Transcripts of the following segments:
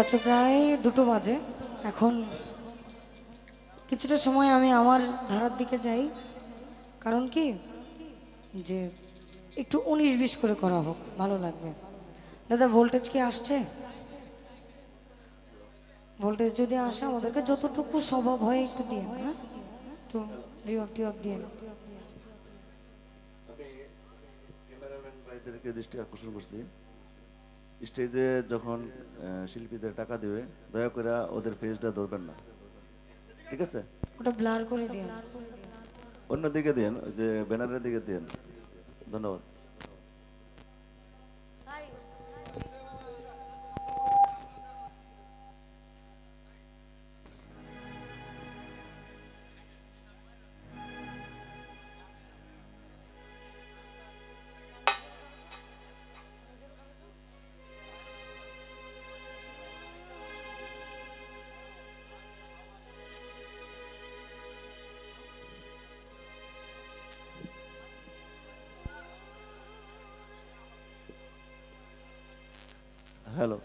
রাত্রে প্রায় দুটো বাজে। এখন কিছুটা সময় আমি আমার ধারার দিকে যাই। কারণ কি? যে একটু উনিশ বিশ করে করা হোক, ভালো লাগবে। দাদা ভোল্টেজ কি আসছে? ভোল্টেজ যদি আসে, আমাদেরকে যতটুকু সম্ভব হয় একটু দিয়ে হ্যাঁ? একটু রিঅফ টিঅফ দিয়ে। দৃষ্টি আকর্ষণ করছি। স্টেজে যখন শিল্পীদের টাকা দিবে দয়া করে ওদের ফেসটা ধরবেন না। ঠিক আছে? ওটা ব্লার করে দিন অন্য দিকে দেন যে ব্যানারের দিকে দিন ধন্যবাদ। হ্যালো।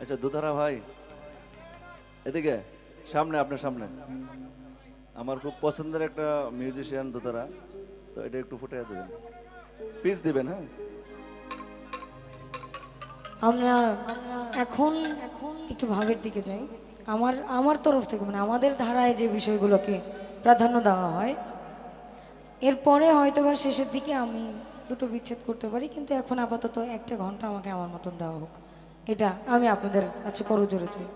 আচ্ছা দুধারা ভাই, এদিকে, সামনে, আপনার সামনে। আমার খুব পছন্দের একটা মিউজিশিয়ান দুধারা তো এটা একটু ফুটে দেবেন। পিস দিবেন হ্যাঁ? আমরা এখন একটু ভাবের দিকে যাই। আমার আমার তরফ থেকে মানে আমাদের ধারায় যে বিষয়গুলোকে প্রাধান্য দেওয়া হয়, এরপরে হয়তো বা শেষের দিকে আমি দুটো বিচ্ছেদ করতে পারি, কিন্তু এখন আপাতত একটা ঘণ্টা আমাকে আমার মতন দেওয়া হোক। এটা আমি আপনাদের কাছে করো জোরে চাই।